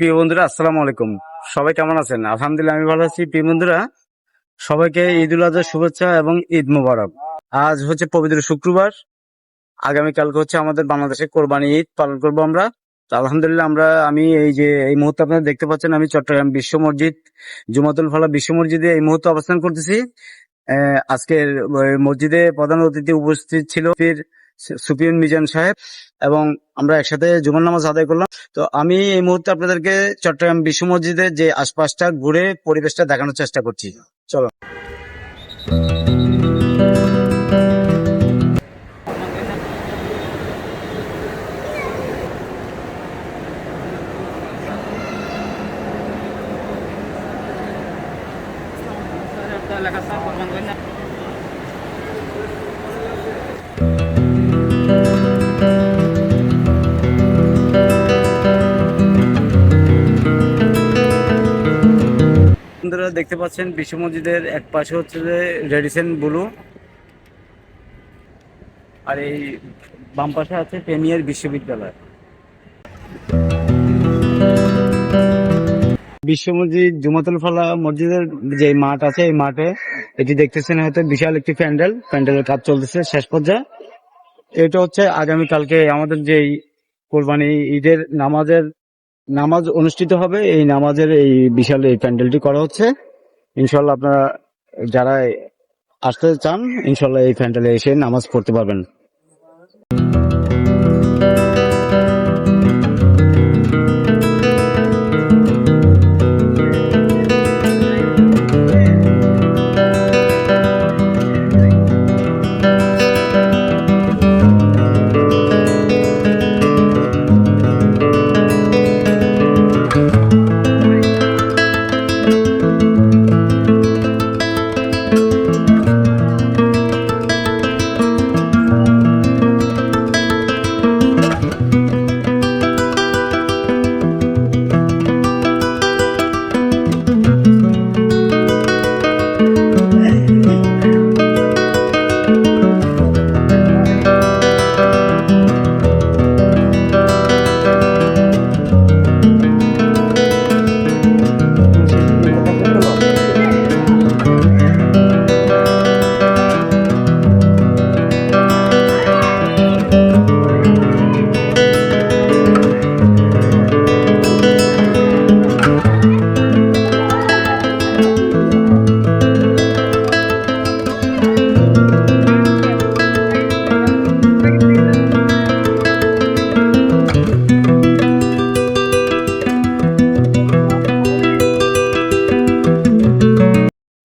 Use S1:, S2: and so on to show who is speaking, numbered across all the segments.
S1: প্রিয় বন্ধুরা, আসসালামু আলাইকুম। সবাই কেমন আছেন? আলহামদুলিল্লাহ, আমি ভালো আছি। প্রিয় বন্ধুরা, সবাইকে ঈদ উল আজহার শুভেচ্ছা এবং ঈদ মোবারক। আজ হচ্ছে পবিত্র শুক্রবার। আগামীকালকে হচ্ছে আমাদের বাংলাদেশে কোরবানি ঈদ পালন করব আমরা। আলহামদুলিল্লাহ, আমরা, আমি এই যে, এই মুহূর্তে আপনারা দেখতে পাচ্ছেন, আমি চট্টগ্রাম বিশ্ব মসজিদ, জুমাতুল ফালা বিশ্ব মসজিদে এই মুহূর্তে অবস্থান করতেছি। আজকের মসজিদে প্রধান অতিথি উপস্থিত ছিল পীর সুফিয়ান মিজান সাহেব এবং আমরা একসাথে জুমার নামাজ আদায় করলাম। তো আমি এই মুহূর্তে আপনাদেরকে চট্টগ্রাম বিশ্ব মসজিদের যে আশপাশটা ঘুরে পরিবেশটা দেখানোর চেষ্টা করছি। চলো। আপনারা দেখতে পাচ্ছেন বিশ্ব মসজিদের এক পাশে হচ্ছে যে রেডিসন ব্লু। আর এই বাম পাশে আছে প্রেমিয়ার বিশ্ববিদ্যালয়। বিশ্ব মসজিদ, জুমাতুল ফালা মসজিদের যে মাঠ আছে, এই মাঠে এটি দেখতেছেন হয়তো বিশাল একটি প্যান্ডেল। প্যান্ডেলের কাজ চলতেছে শেষ পর্যায়ে। এটা হচ্ছে আগামী কালকে আমাদের যে কোরবানি ঈদের নামাজের নামাজ অনুষ্ঠিত হবে, এই নামাজের এই বিশাল এই প্যান্ডেলটি করা হচ্ছে। ইনশাল্লাহ আপনারা যারা আসতে চান ইনশাল্লাহ এই প্যান্ডেলে এসে নামাজ পড়তে পারবেন।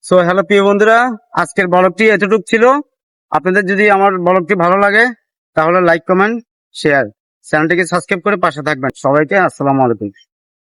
S1: সো হ্যালো প্রিয় বন্ধুরা। আজকের ব্লগটি এতটুক ছিল। আপনাদের যদি আমার ব্লগটি ভালো লাগে, তাহলে লাইক কমেন্ট শেয়ার চ্যানেলটিকে সাবস্ক্রাইব করে পাশে থাকবেন। সবাইকে আসসালামু আলাইকুম।